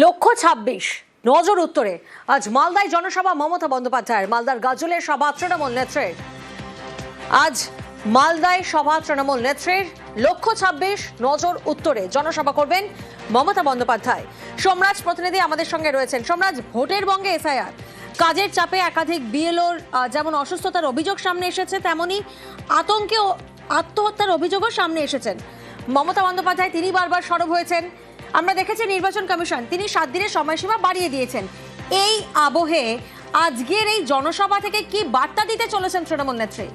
লক্ষ্য ছাব্বিশ, নজর উত্তরে। আজ মালদায় জনসভা মমতা বন্দ্যোপাধ্যায়ের, মালদার গাজলের সভা তৃণমূল নেত্রের। আজ মালদায় সভা তৃণমূল নেত্রের, লক্ষ্য ছাব্বিশ, নজর উত্তরে। জনসভা করবেন মমতা বন্দ্যোপাধ্যায়। সোমরাজ প্রতিনিধি আমাদের সঙ্গে রয়েছেন। সোমরাজ, ভোটের বঙ্গে এসআইআর কাজের চাপে একাধিক বিএলওর যেমন অসুস্থতার অভিযোগ সামনে এসেছে, তেমনি আতঙ্কে আত্মহত্যার অভিযোগও সামনে এসেছেন। মমতা বন্দ্যোপাধ্যায়, তিনি বারবার সরব হয়েছেন। আমরা দেখেছি নির্বাচন কমিশন, তিনি সাত দিনের সময়সীমা বাড়িয়ে দিয়েছেন। এই আবহে আজকের এই জনসভা থেকে কি বার্তা দিতে চলেছেন তৃণমূল নেত্রী?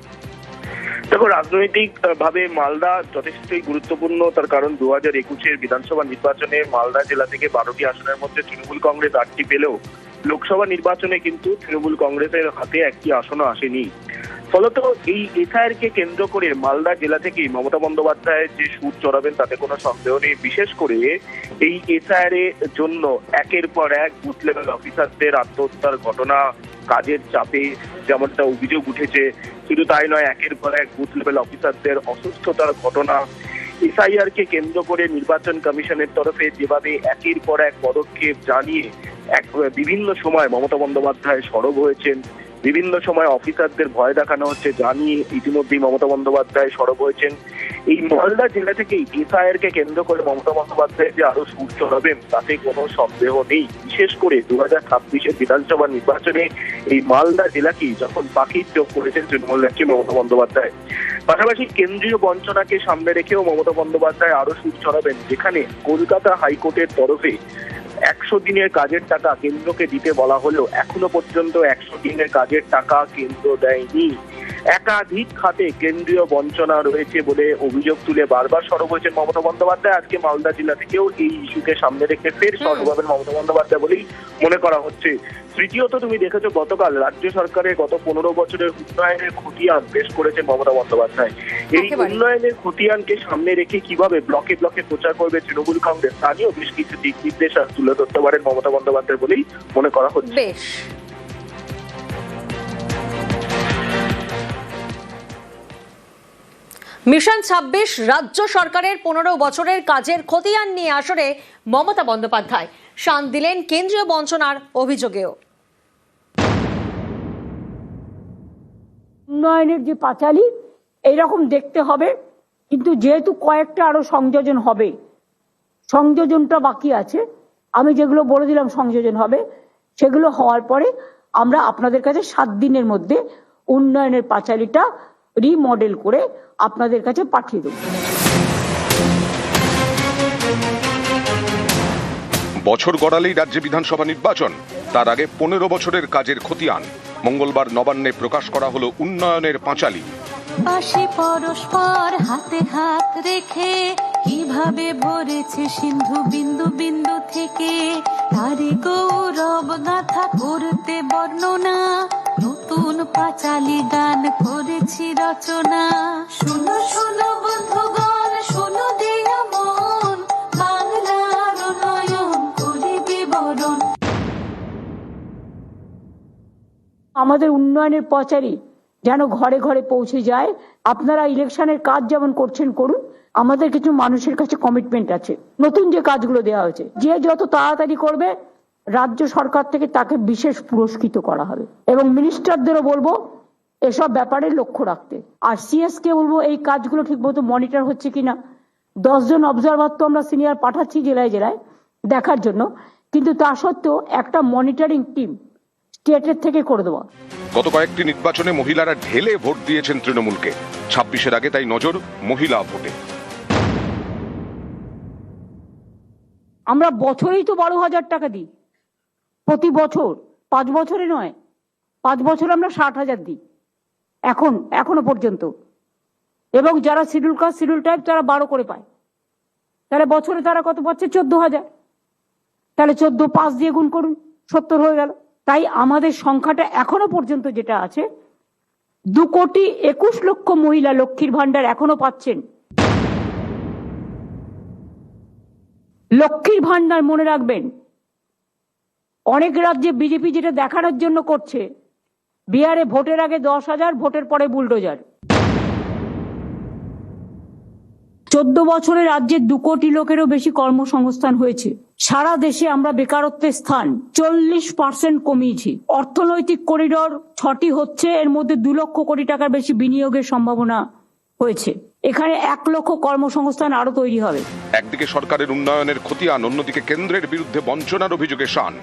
দেখো রাজনৈতিক ভাবে মালদা যথেষ্টই গুরুত্বপূর্ণ। তার কারণ দু হাজার একুশের বিধানসভা নির্বাচনে মালদা জেলা থেকে বারোটি আসনের মধ্যে তৃণমূল কংগ্রেস আটটি পেলেও লোকসভা নির্বাচনে কিন্তু তৃণমূল কংগ্রেসের হাতে একটি আসনও আসেনি। ফলত এই এসআইআর কে কেন্দ্র করে মালদা জেলা থেকেই মমতা বন্দ্যোপাধ্যায় যে সুর চড়াবেন তাতে কোনো সন্দেহ নেই। বিশেষ করে এই এসআইআর এর জন্য একের পর এক বুথ লেভেল অফিসারদের আত্মহত্যার ঘটনা, কাজের চাপে যেমনটা অভিযোগ উঠেছে, শুধু তাই নয়, একের পর এক বুথ লেভেল অফিসারদের অসুস্থতার ঘটনা। এসআইআর কে কেন্দ্র করে নির্বাচন কমিশনের তরফে যেভাবে একের পর এক পদক্ষেপ জানিয়ে এক বিভিন্ন সময় মমতা বন্দ্যোপাধ্যায় সরব হয়েছেন বিভিন্ন সময় অফিসারদের ভয় দেখানো হচ্ছে। জানিয়ে ইতিমধ্যেই মমতা বন্দ্যোপাধ্যায় সরব হয়েছেন। এই মালদা জেলা থেকেই এসআইআর কে কেন্দ্র করে মমতা বন্দ্যোপাধ্যায় যে আরও সুর চড়াবেন তাতে কোনো সন্দেহ নেই। বিশেষ করে দু হাজার ছাব্বিশের বিধানসভা নির্বাচনে এই মালদা জেলাকেই যখন পাখির চোখ করেছেন তৃণমূল নেত্রী মমতা বন্দ্যোপাধ্যায়। পাশাপাশি কেন্দ্রীয় বঞ্চনাকে সামনে রেখেও মমতা বন্দ্যোপাধ্যায় আরও সুর চড়াবেন যেখানে কলকাতা হাইকোর্টের তরফে একশো দিনের কাজের টাকা কেন্দ্রকে দিতে বলা হলেও এখনও পর্যন্ত একশো দিনের কাজের টাকা কেন্দ্র দেয়নি। একাধিক খাতে কেন্দ্রীয় বঞ্চনা রয়েছে বলে অভিযোগ তুলে বারবার সরব হয়েছেন মমতা বন্দ্যোপাধ্যায়। আজকে মালদা জেলা থেকেও এই ইস্যুকে সামনে রেখে ফের সরব হবেন মমতা বন্দ্যোপাধ্যায় বলেই মনে করা হচ্ছে। তৃতীয়ত তুমি দেখেছ গতকাল রাজ্য সরকারের গত পনেরো বছরের উন্নয়নের খতিয়ান পেশ করেছেন মমতা বন্দ্যোপাধ্যায়। এই উন্নয়নের খতিয়ানকে সামনে রেখে কীভাবে ব্লকে ব্লকে প্রচার করবে তৃণমূল কংগ্রেস তা নিয়েও বেশ কিছু দিক নির্দেশ তুলে ধরতে পারেন মমতা বন্দ্যোপাধ্যায় বলেই মনে করা হচ্ছে। মিশন ছাব্বিশ রাজ্য সরকারের পনেরো বছরের কাজের খতিয়ান নিয়ে আসরে মমতা বন্দ্যোপাধ্যায়। শান দিলেন কেন্দ্রীয় বঞ্চনার অভিযোগেও। উন্নয়নের যে পাঁচালি, এইরকম দেখতে হবে। কিন্তু যেহেতু কয়েকটা আরও সংযোজন হবে, সংযোজনটা বাকি আছে। আমি যেগুলো বলে দিলাম সংযোজন হবে, সেগুলো হওয়ার পরে আমরা আপনাদের কাছে সাত দিনের মধ্যে উন্নয়নের পাঁচালিটা রিমডেল করে আপনাদের কাছে পাঠিয়ে দেবো। বছর গড়ালেই রাজ্যে বিধানসভা নির্বাচন। তার আগে পনেরো বছরের কাজের খতিয়ান। মঙ্গলবার নবান্নে প্রকাশ করা হলো উন্নয়নের পাঁচালী। পাশে পরস্পর হাতে হাত রেখে কীভাবে ভরেছে সিন্ধু বিন্দু বিন্দু থেকে? তারে গৌরব গাথা করতে বর্ণনা নতুন পাঁচালি গান করেছি রচনা শোনো শোনো বন্ধুগণ শোনো দেয়া মন। বাংলার নয়ন করে বিবরণ। আমাদের উন্নয়নের পচারি যেন ঘরে ঘরে পৌঁছে যায়। আপনারা ইলেকশনের কাজ যেমন করছেন করুন আমাদের কিছু মানুষের কাছে কমিটমেন্ট আছে। নতুন যে কাজগুলো দেওয়া হয়েছে যে যত তাড়াতাড়ি করবে রাজ্য সরকার থেকে তাকে বিশেষ পুরস্কৃত করা হবে। এবং মিনিস্টারদেরও বলব এসব ব্যাপারে লক্ষ্য রাখতে। আর সিএস কে বলব এই কাজগুলো ঠিক ঠিকমতো মনিটর হচ্ছে কিনা দশজন অবজারভার তো আমরা সিনিয়র পাঠাচ্ছি জেলায় জেলায় দেখার জন্য কিন্তু তা সত্ত্বেও একটা মনিটরিং টিম স্টেটের থেকে করে দেওয়া। গত কয়েকটি নির্বাচনে মহিলারা ঢেলে ভোট দিয়েছেন তৃণমূলকে। ছাব্বিশের আগে তাই নজর মহিলা ভোটে। আমরা বছরেই তো বারো হাজার টাকা দিই। প্রতি বছর পাঁচ বছরে নয় পাঁচ বছর আমরা ষাট হাজার দিই। এখন, এখনও পর্যন্ত। এবং যারা শিডিউল কাস্ট শিডিউল টাইপ তারা বারো করে পায়। তাহলে বছরে তারা কত পাচ্ছে? চোদ্দ হাজার। তাহলে চোদ্দ পাঁচ দিয়ে গুণ করুন, সত্তর হয়ে গেল। তাই আমাদের সংখ্যাটা এখনও পর্যন্ত যেটা আছে, দু কোটি একুশ লক্ষ মহিলা লক্ষ্মীর ভান্ডার এখনও পাচ্ছেন। লক্ষ্মীর ভান্ডার মনে রাখবেন। অনেক রাজ্যে বিজেপি যেটা দেখানোর জন্য করছে বিহারে ভোটের আগে দশ হাজার, ভোটের পরে বুলডোজার। চোদ্দ বছরে রাজ্যের দু কোটি লোকেরও বেশি কর্মসংস্থান হয়েছে। সারা দেশে আমরা বেকারত্বের স্থান, চল্লিশ পার্সেন্ট কমিয়েছি। অর্থনৈতিক করিডর ছটি হচ্ছে, এর মধ্যে দু লক্ষ কোটি টাকার বেশি বিনিয়োগের সম্ভাবনা হয়েছে। এখানে এক লক্ষ কর্মসংস্থান আরও তৈরি হবে। একদিকে সরকারের উন্নয়নের খতিয়ান অন্যদিকে কেন্দ্রের বিরুদ্ধে বঞ্চনার অভিযোগে শান।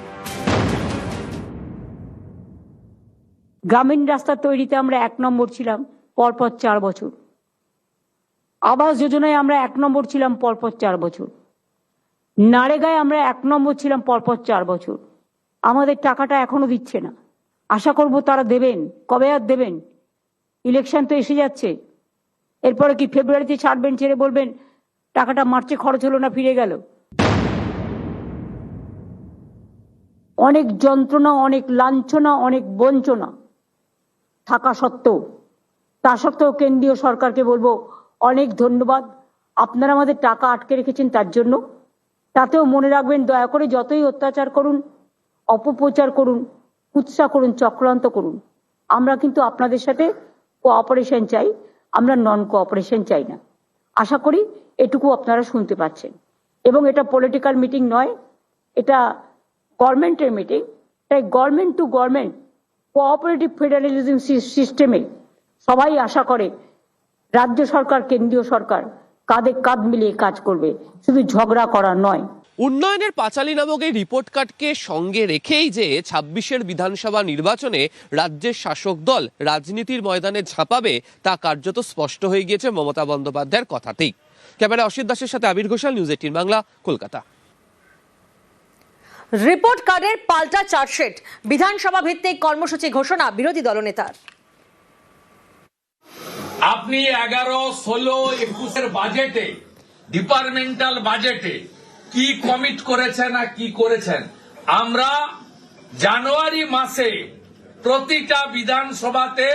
গ্রামীণ রাস্তা তৈরিতে আমরা এক নম্বর ছিলাম, পরপর চার বছর। আবাস যোজনায় আমরা এক নম্বর ছিলাম, পরপর চার বছর। নারেগায় আমরা এক নম্বর ছিলাম, পরপর চার বছর। আমাদের টাকাটা এখনও দিচ্ছে না। আশা করব তারা দেবেন, কবে আর দেবেন? ইলেকশন তো এসে যাচ্ছে। এরপরে কি ফেব্রুয়ারিতে ছাড়বেন, ছেড়ে বলবেন, টাকাটা মার্চে খরচ হলো না, ফিরে গেল? অনেক যন্ত্রণা, অনেক লাঞ্ছনা, অনেক বঞ্চনা। থাকা সত্ত্বেও, তা সত্ত্বেও কেন্দ্রীয় সরকারকে বলব, অনেক ধন্যবাদ। আপনারা আমাদের টাকা আটকে রেখেছেন তার জন্য। তাতেও মনে রাখবেন, দয়া করে যতই অত্যাচার করুন, অপপ্রচার করুন উৎসাহ করুন, চক্রান্ত করুন, আমরা কিন্তু আপনাদের সাথে কোঅপারেশন চাই, আমরা নন কোঅপারেশন চাই না। আশা করি এটুকু আপনারা শুনতে পাচ্ছেন। এবং এটা পলিটিক্যাল মিটিং নয়, এটা গভর্নমেন্টের মিটিং তাই government to government cooperative federalism সিস্টেমে সবাই আশা করে, রাজ্য সরকার, কেন্দ্রীয় সরকার কাঁধে কাঁধ মিলিয়ে কাজ করবে। শুধু ঝগড়া করা নয়। উন্নয়নের পাঁচালী নামক এই রিপোর্ট কার্ডকে সঙ্গে রেখেই যে ছাব্বিশের বিধানসভা নির্বাচনে রাজ্যের শাসক দল রাজনীতির ময়দানে ঝাঁপাবে, তা কার্যত স্পষ্ট হয়ে গিয়েছে মমতা বন্দ্যোপাধ্যায়ের কথাতেই। ক্যামেরা অসিত দাসের সাথে Abir Ghoshal, news eighteen Bangla, Kolkata. Report কার্ডের পাল্টা চার্জশিট। বিধানসভা ভিত্তিক কর্মসূচি ঘোষণা বিরোধী দলনেতার। আপনি এগারো, ষোলো, একুশের বাজেটে ডিপার্টমেন্টাল বাজেটে কি কমিট করেছেন আর কি করেছেন? আমরা জানুয়ারি মাসে প্রতিটা বিধানসভাতে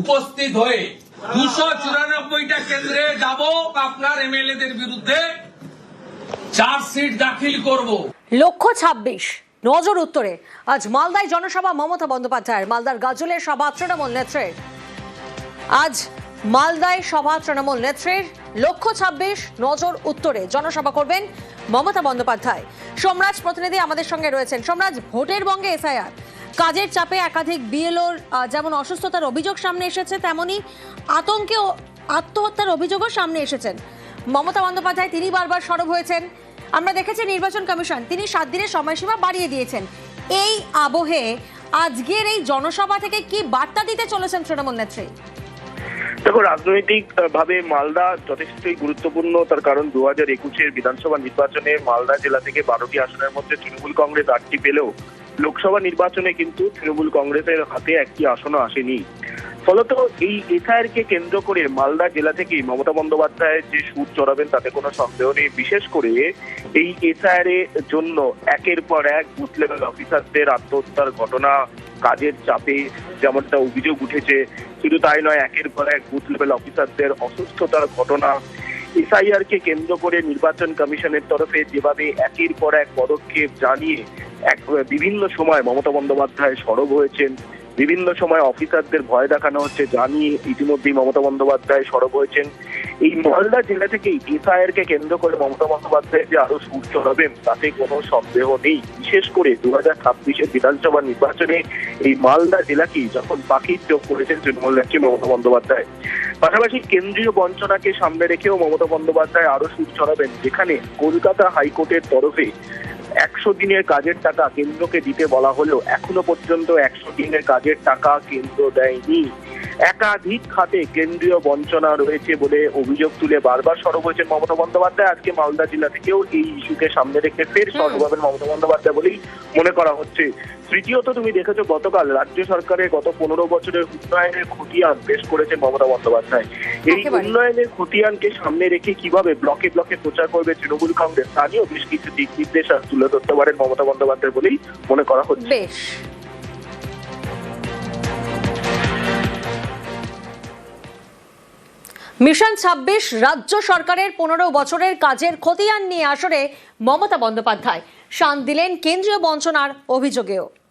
উপস্থিত হয়ে দুশো চুরানব্বইটা কেন্দ্রে যাব আপনার এমএলএদের বিরুদ্ধে চার্জশিট দাখিল করব। লক্ষ্য ছাব্বিশ, নজর উত্তরে। আজ মালদায় জনসভা মমতা বন্দ্যোপাধ্যায়ের, মালদার গাজলের সভা তৃণমূল নেত্রের। আজ মালদায় সভা তৃণমূল নেত্রীর, লক্ষ্য ছাব্বিশ, নজর উত্তরে। জনসভা করবেন মমতা বন্দ্যোপাধ্যায়। সোমরাজ প্রতিনিধি আমাদের সঙ্গে রয়েছেন। সোমরাজ, ভোটের বঙ্গে এসআইআর কাজের চাপে একাধিক বিএলওর যেমন অসুস্থতার অভিযোগ সামনে এসেছে, তেমনি আতঙ্কে আত্মহত্যার অভিযোগও সামনে এসেছেন। মমতা বন্দ্যোপাধ্যায়, তিনি বারবার সরব হয়েছেন। আমরা দেখেছি নির্বাচন কমিশন, তিনি সাত দিনের সময়সীমা বাড়িয়ে দিয়েছেন। এই আবহে আজকের এই জনসভা থেকে কি বার্তা দিতে চলেছেন তৃণমূল নেত্রী? দেখো রাজনৈতিক ভাবে মালদা যথেষ্টই গুরুত্বপূর্ণ। তার কারণ দু হাজার একুশের বিধানসভা নির্বাচনে মালদা জেলা থেকে বারোটি আসনের মধ্যে তৃণমূল কংগ্রেস আটটি পেলেও লোকসভা নির্বাচনে কিন্তু তৃণমূল কংগ্রেসের হাতে একটি আসনও আসেনি। ফলত এই এসআইআর কে কেন্দ্র করে মালদা জেলা থেকেই মমতা বন্দ্যোপাধ্যায় যে সুর চড়াবেন তাতে কোনো সন্দেহ নেই। বিশেষ করে এই এসআইআর এর জন্য একের পর এক বুথ লেভেল অফিসারদের আত্মহত্যার ঘটনা, কাজের চাপে যেমনটা অভিযোগ উঠেছে, শুধু তাই নয়, একের পর এক বুথ লেভেল অফিসারদের অসুস্থতার ঘটনা। এসআইআর কে কেন্দ্র করে নির্বাচন কমিশনের তরফে যেভাবে একের পর এক পদক্ষেপ জানিয়ে এক বিভিন্ন সময় মমতা বন্দ্যোপাধ্যায় সরব হয়েছেন বিভিন্ন সময় অফিসারদের ভয় দেখানো হচ্ছে। জানিয়ে ইতিমধ্যেই মমতা বন্দ্যোপাধ্যায় সরব হয়েছেন। এই মালদা জেলা থেকেই এসআইআর কে কেন্দ্র করে মমতা বন্দ্যোপাধ্যায় যে আরও সুর চড়াবেন তাতে কোনো সন্দেহ নেই। বিশেষ করে দু হাজার ছাব্বিশের বিধানসভা নির্বাচনে এই মালদা জেলাকেই যখন পাখির চোখ করেছেন তৃণমূল নেত্রী মমতা বন্দ্যোপাধ্যায়। পাশাপাশি কেন্দ্রীয় বঞ্চনাকে সামনে রেখেও মমতা বন্দ্যোপাধ্যায় আরও সুর চড়াবেন যেখানে কলকাতা হাইকোর্টের তরফে একশো দিনের কাজের টাকা কেন্দ্রকে দিতে বলা হলেও এখনও পর্যন্ত একশো দিনের কাজের টাকা কেন্দ্র দেয়নি। একাধিক খাতে কেন্দ্রীয় বঞ্চনা রয়েছে বলে অভিযোগ তুলে বারবার সরব হয়েছেন মমতা বন্দ্যোপাধ্যায়। আজকে মালদা জেলা থেকেও এই ইস্যুকে সামনে রেখে ফের সরব হবেন মমতা বন্দ্যোপাধ্যায় বলেই মনে করা হচ্ছে। তৃতীয়ত তুমি দেখেছ গতকাল রাজ্য সরকারের গত পনেরো বছরের উন্নয়নের খতিয়ান পেশ করেছেন মমতা বন্দ্যোপাধ্যায়। এই উন্নয়নের খতিয়ানকে সামনে রেখে কীভাবে ব্লকে ব্লকে প্রচার করবে তৃণমূল কংগ্রেস তা নিয়েও বেশ কিছু দিক নির্দেশ তুলে ধরতে পারেন মমতা বন্দ্যোপাধ্যায় বলেই মনে করা হচ্ছে। বেশ। মিশন ছাব্বিশ রাজ্য সরকারের পনেরো বছরের কাজের খতিয়ান নিয়ে আসরে মমতা বন্দ্যোপাধ্যায়। শান দিলেন কেন্দ্রীয় বঞ্চনার অভিযোগেও।